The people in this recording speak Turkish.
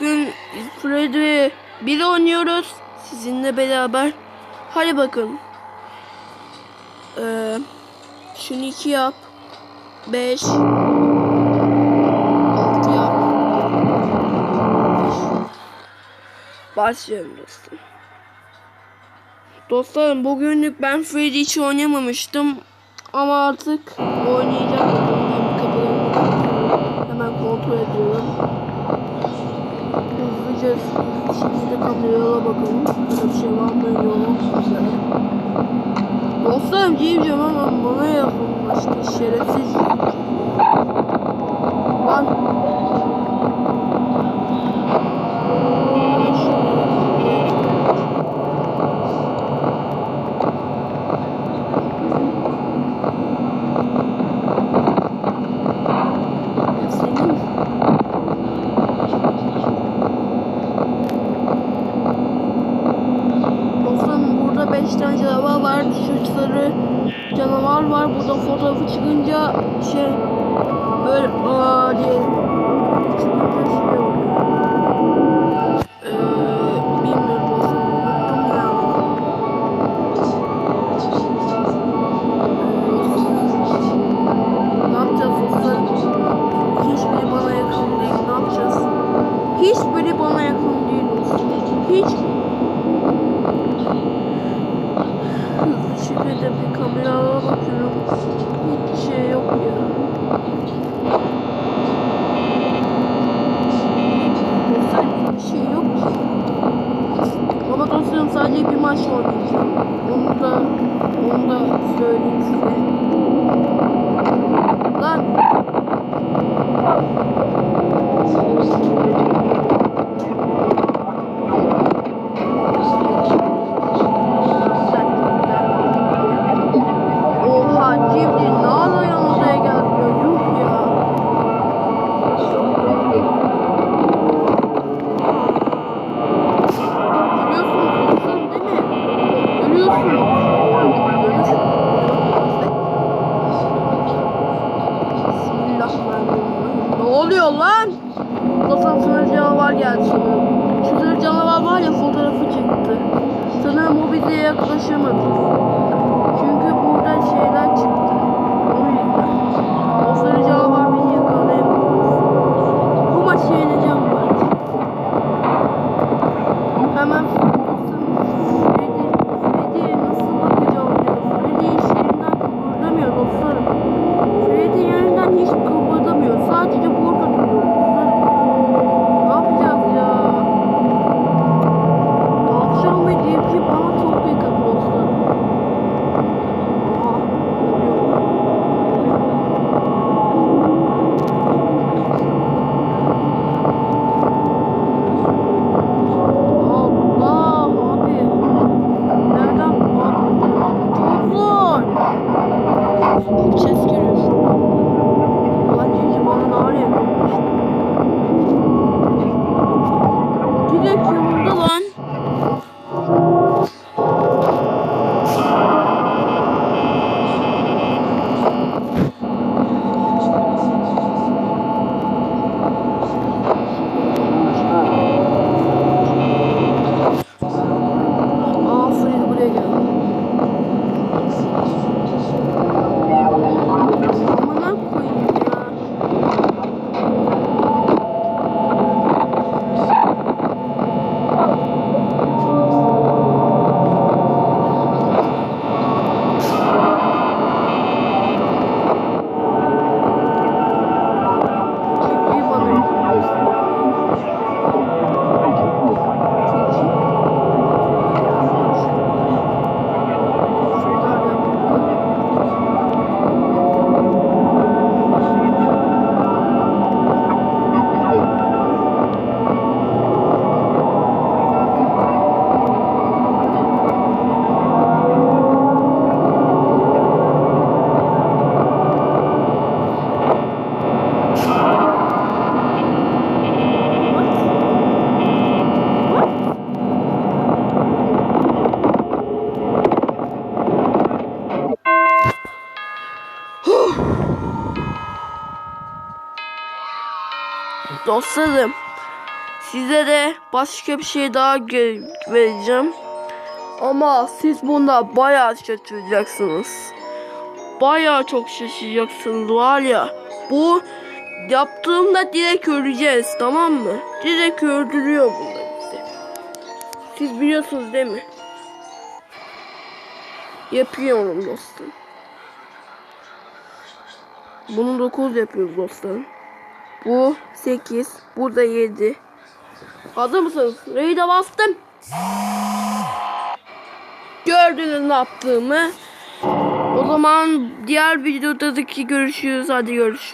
Bugün Freddy 1 oynuyoruz. Sizinle beraber. Hadi bakın. Ee, şunu 2 yap. 5 6 yap. Beş. Başlayalım dostum. Dostlarım bugünlük ben Freddy hiç oynamamıştım. Ama artık oynayacağım. Hızlı şekilde kameralara bakalım. Burada bir şey var mı? Yok. Dostlarım diyeceğim ama bana yapılmıştı. Şerefsiz. Lan. Senin Dostum 5 tane canavar var. Sarı canavar var. Burada fotoğrafı çıkınca şey böyle aa diye çıkınca Hızlı şekilde bir kameralara bakıyorum. Hiçbir şey yok ya. Dostlarım hiçbir şey yok ki. Ama dostlarım sadece bir maç oynayacağım. Onu da, onu da söyleyeyim size. Lan! Oha Cimri ne ara yanımıza gelmiyor yuh ya. Görüyorsunuz dostum değil mi? Görüyorsunuz. Bismillahirrahmanirrahim. Ne oluyor lan? Dostum sınır canavar geldi sanırım. Şu sınır canavar var ya fotoğrafı çıktı. Sanırım o bize yaklaşamadı. Çünkü burada şeyler çıktı. Çok Dostlarım Size de başka bir şey daha vereceğim. Ama siz bunda bayağı şaşıracaksınız. Bayağı çok şaşıracaksınız var ya. Bu yaptığımda direkt öleceğiz tamam mı? Direkt öldürüyor bunlar bizi. Siz biliyorsunuz değil mi? Yapıyorum dostum. Bunu 9 yapıyoruz dostlarım. Bu 8. Burada 7. Hazır mısınız? Raid'e bastım. Gördünüz ne yaptığımı. O zaman diğer videodaki görüşürüz. Hadi görüşürüz.